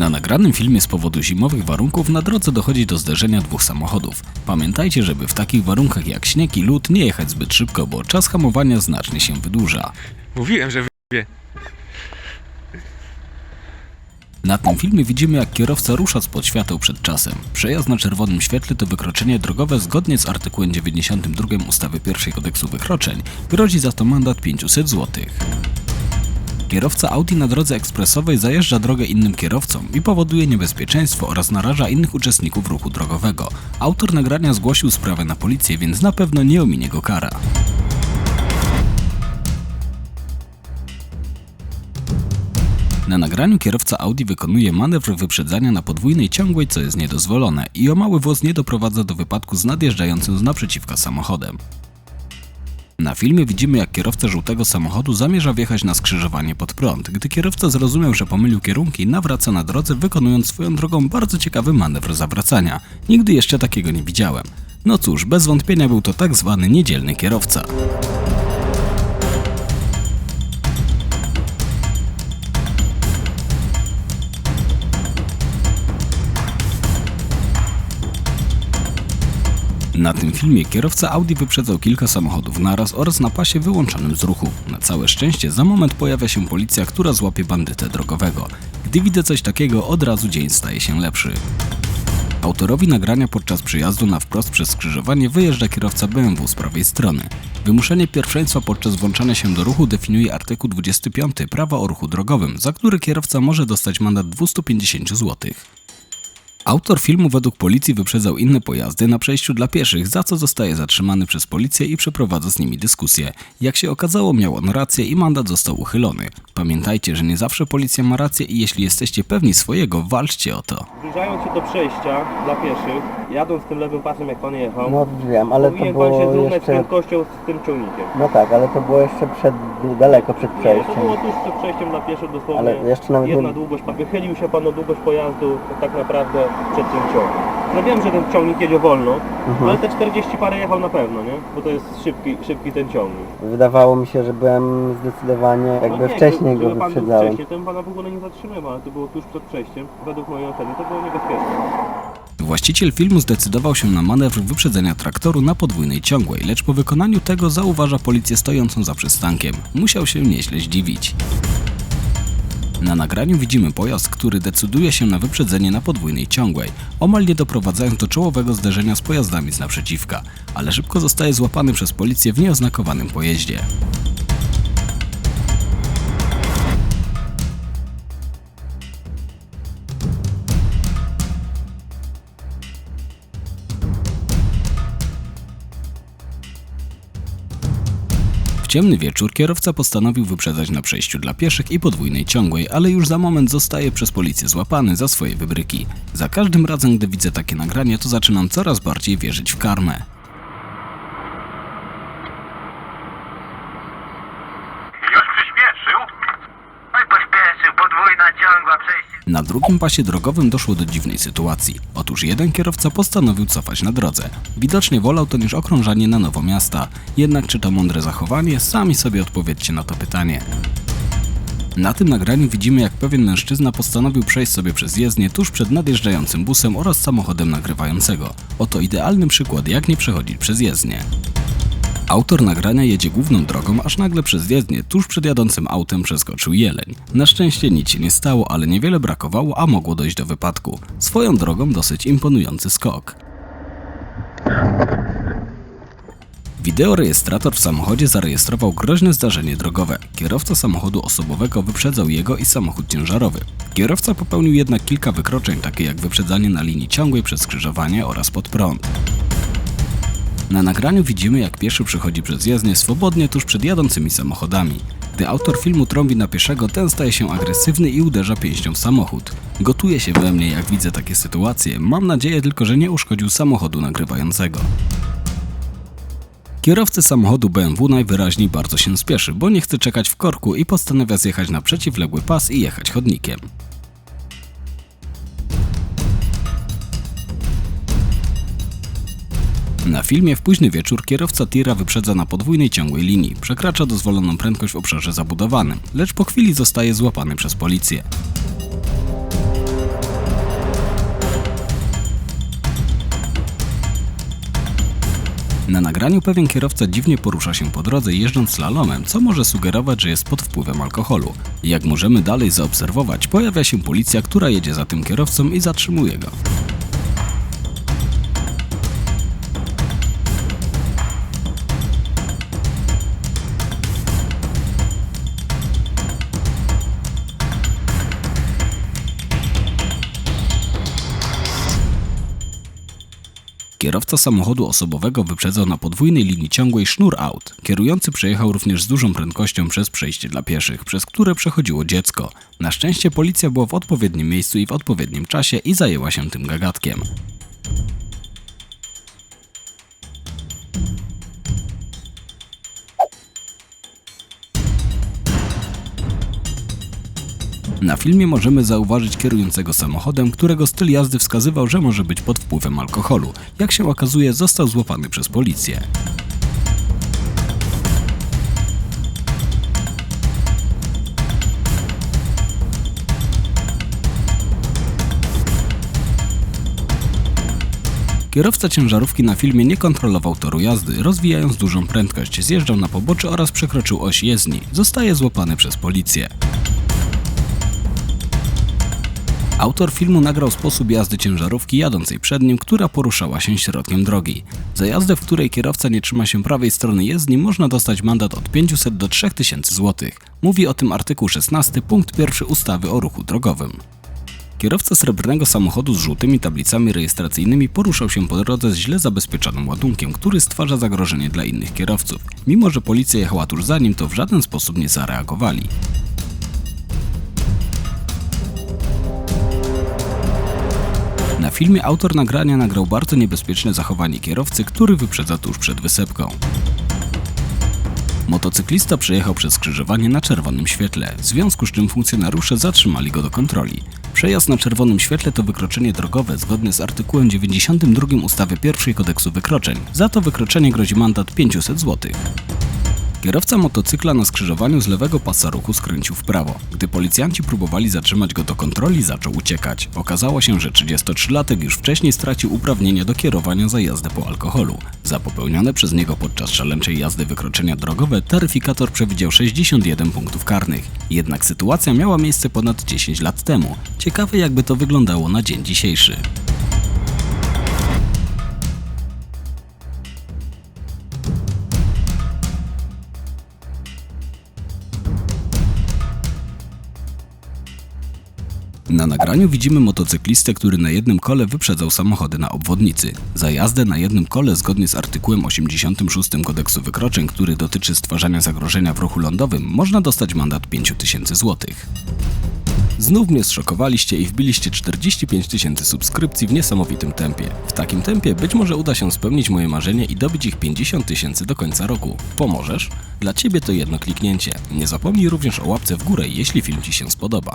Na nagranym filmie z powodu zimowych warunków na drodze dochodzi do zderzenia dwóch samochodów. Pamiętajcie, żeby w takich warunkach jak śnieg i lód nie jechać zbyt szybko, bo czas hamowania znacznie się wydłuża. Mówiłem, że wie. Na tym filmie widzimy jak kierowca rusza spod świateł przed czasem. Przejazd na czerwonym świetle to wykroczenie drogowe zgodnie z artykułem 92 ustawy 1 kodeksu wykroczeń. Grozi za to mandat 500 zł. Kierowca Audi na drodze ekspresowej zajeżdża drogę innym kierowcom i powoduje niebezpieczeństwo oraz naraża innych uczestników ruchu drogowego. Autor nagrania zgłosił sprawę na policję, więc na pewno nie ominie go kara. Na nagraniu kierowca Audi wykonuje manewr wyprzedzania na podwójnej ciągłej, co jest niedozwolone i o mały włos nie doprowadza do wypadku z nadjeżdżającym z naprzeciwka samochodem. Na filmie widzimy, jak kierowca żółtego samochodu zamierza wjechać na skrzyżowanie pod prąd. Gdy kierowca zrozumiał, że pomylił kierunki, nawraca na drodze, wykonując swoją drogą bardzo ciekawy manewr zawracania. Nigdy jeszcze takiego nie widziałem. No cóż, bez wątpienia był to tak zwany niedzielny kierowca. Na tym filmie kierowca Audi wyprzedzał kilka samochodów naraz oraz na pasie wyłączonym z ruchu. Na całe szczęście za moment pojawia się policja, która złapie bandytę drogowego. Gdy widzę coś takiego, od razu dzień staje się lepszy. Autorowi nagrania podczas przyjazdu na wprost przez skrzyżowanie wyjeżdża kierowca BMW z prawej strony. Wymuszenie pierwszeństwa podczas włączania się do ruchu definiuje artykuł 25 prawa o ruchu drogowym, za który kierowca może dostać mandat 250 zł. Autor filmu według policji wyprzedzał inne pojazdy na przejściu dla pieszych, za co zostaje zatrzymany przez policję i przeprowadza z nimi dyskusję. Jak się okazało, miał on rację i mandat został uchylony. Pamiętajcie, że nie zawsze policja ma rację i jeśli jesteście pewni swojego, walczcie o to. Zbliżając się do przejścia dla pieszych, jadąc tym lewym pasem jak pan jechał, No wiem, ale to powinien pan się było zrównać z jeszcze... prędkością z tym ciągnikiem. No tak, ale to było jeszcze przed, daleko przed Nie, to przejściem. było tuż przed przejściem dla pieszych dosłownie Ale jeszcze nawet jedna nie- długość, pan wychylił się pan o długość pojazdu tak naprawdę przed tym ciągiem. No wiem, że ten ciągnik jedzie wolno, Mhm. ale te 40 parę jechał na pewno, nie? Bo to jest szybki, szybki ten ciągnik. Wydawało mi się, że byłem zdecydowanie jakby no nie, wcześniej gdyby go pan był wyprzedzałem. wcześniej, to bym pana w ogóle nie zatrzymywał, ale to było tuż przed przejściem. Według mojej oceny to było niebezpieczne. Właściciel filmu zdecydował się na manewr wyprzedzenia traktoru na podwójnej ciągłej, lecz po wykonaniu tego zauważa policję stojącą za przystankiem. Musiał się nieźle zdziwić. Na nagraniu widzimy pojazd, który decyduje się na wyprzedzenie na podwójnej ciągłej, omal nie doprowadzając do czołowego zderzenia z pojazdami z naprzeciwka, ale szybko zostaje złapany przez policję w nieoznakowanym pojeździe. Ciemny wieczór kierowca postanowił wyprzedzać na przejściu dla pieszych i podwójnej ciągłej, ale już za moment zostaje przez policję złapany za swoje wybryki. Za każdym razem, gdy widzę takie nagranie, to zaczynam coraz bardziej wierzyć w karmę. Na drugim pasie drogowym doszło do dziwnej sytuacji. Otóż jeden kierowca postanowił cofać na drodze. Widocznie wolał to niż okrążanie na nowo miasta. Jednak czy to mądre zachowanie? Sami sobie odpowiedzcie na to pytanie. Na tym nagraniu widzimy, jak pewien mężczyzna postanowił przejść sobie przez jezdnię tuż przed nadjeżdżającym busem oraz samochodem nagrywającego. Oto idealny przykład, jak nie przechodzić przez jezdnię. Autor nagrania jedzie główną drogą, aż nagle przez jezdnię tuż przed jadącym autem przeskoczył jeleń. Na szczęście nic się nie stało, ale niewiele brakowało, a mogło dojść do wypadku. Swoją drogą dosyć imponujący skok. Wideorejestrator w samochodzie zarejestrował groźne zdarzenie drogowe. Kierowca samochodu osobowego wyprzedzał jego i samochód ciężarowy. Kierowca popełnił jednak kilka wykroczeń, takie jak wyprzedzanie na linii ciągłej przez skrzyżowanie oraz pod prąd. Na nagraniu widzimy, jak pieszy przechodzi przez jezdnię swobodnie tuż przed jadącymi samochodami. Gdy autor filmu trąbi na pieszego, ten staje się agresywny i uderza pięścią w samochód. Gotuje się we mnie, jak widzę takie sytuacje. Mam nadzieję tylko, że nie uszkodził samochodu nagrywającego. Kierowcy samochodu BMW najwyraźniej bardzo się spieszy, bo nie chce czekać w korku i postanawia zjechać na przeciwległy pas i jechać chodnikiem. Na filmie w późny wieczór kierowca tira wyprzedza na podwójnej ciągłej linii, przekracza dozwoloną prędkość w obszarze zabudowanym, lecz po chwili zostaje złapany przez policję. Na nagraniu pewien kierowca dziwnie porusza się po drodze jeżdżąc slalomem, co może sugerować, że jest pod wpływem alkoholu. Jak możemy dalej zaobserwować, pojawia się policja, która jedzie za tym kierowcą i zatrzymuje go. Kierowca samochodu osobowego wyprzedzał na podwójnej linii ciągłej sznur aut. Kierujący przejechał również z dużą prędkością przez przejście dla pieszych, przez które przechodziło dziecko. Na szczęście policja była w odpowiednim miejscu i w odpowiednim czasie i zajęła się tym gagatkiem. Na filmie możemy zauważyć kierującego samochodem, którego styl jazdy wskazywał, że może być pod wpływem alkoholu. Jak się okazuje, został złapany przez policję. Kierowca ciężarówki na filmie nie kontrolował toru jazdy, rozwijając dużą prędkość, zjeżdżał na pobocze oraz przekroczył oś jezdni. Zostaje złapany przez policję. Autor filmu nagrał sposób jazdy ciężarówki jadącej przed nim, która poruszała się środkiem drogi. Za jazdę, w której kierowca nie trzyma się prawej strony jezdni, można dostać mandat od 500 do 3000 zł. Mówi o tym artykuł 16 punkt 1 ustawy o ruchu drogowym. Kierowca srebrnego samochodu z żółtymi tablicami rejestracyjnymi poruszał się po drodze z źle zabezpieczonym ładunkiem, który stwarza zagrożenie dla innych kierowców. Mimo, że policja jechała tuż za nim, to w żaden sposób nie zareagowali. Na filmie autor nagrania nagrał bardzo niebezpieczne zachowanie kierowcy, który wyprzedza tuż przed wysepką. Motocyklista przejechał przez skrzyżowanie na czerwonym świetle, w związku z czym funkcjonariusze zatrzymali go do kontroli. Przejazd na czerwonym świetle to wykroczenie drogowe zgodnie z artykułem 92 ustawy 1 kodeksu wykroczeń. Za to wykroczenie grozi mandat 500 zł. Kierowca motocykla na skrzyżowaniu z lewego pasa ruchu skręcił w prawo. Gdy policjanci próbowali zatrzymać go do kontroli, zaczął uciekać. Okazało się, że 33-latek już wcześniej stracił uprawnienie do kierowania za jazdę po alkoholu. Za popełnione przez niego podczas szaleńczej jazdy wykroczenia drogowe taryfikator przewidział 61 punktów karnych. Jednak sytuacja miała miejsce ponad 10 lat temu. Ciekawe jakby to wyglądało na dzień dzisiejszy. Na nagraniu widzimy motocyklistę, który na jednym kole wyprzedzał samochody na obwodnicy. Za jazdę na jednym kole zgodnie z artykułem 86 kodeksu wykroczeń, który dotyczy stwarzania zagrożenia w ruchu lądowym, można dostać mandat 5000 zł. Znów mnie zszokowaliście i wbiliście 45 tysięcy subskrypcji w niesamowitym tempie. W takim tempie być może uda się spełnić moje marzenie i dobić ich 50 tysięcy do końca roku. Pomożesz? Dla Ciebie to jedno kliknięcie. Nie zapomnij również o łapce w górę, jeśli film Ci się spodoba.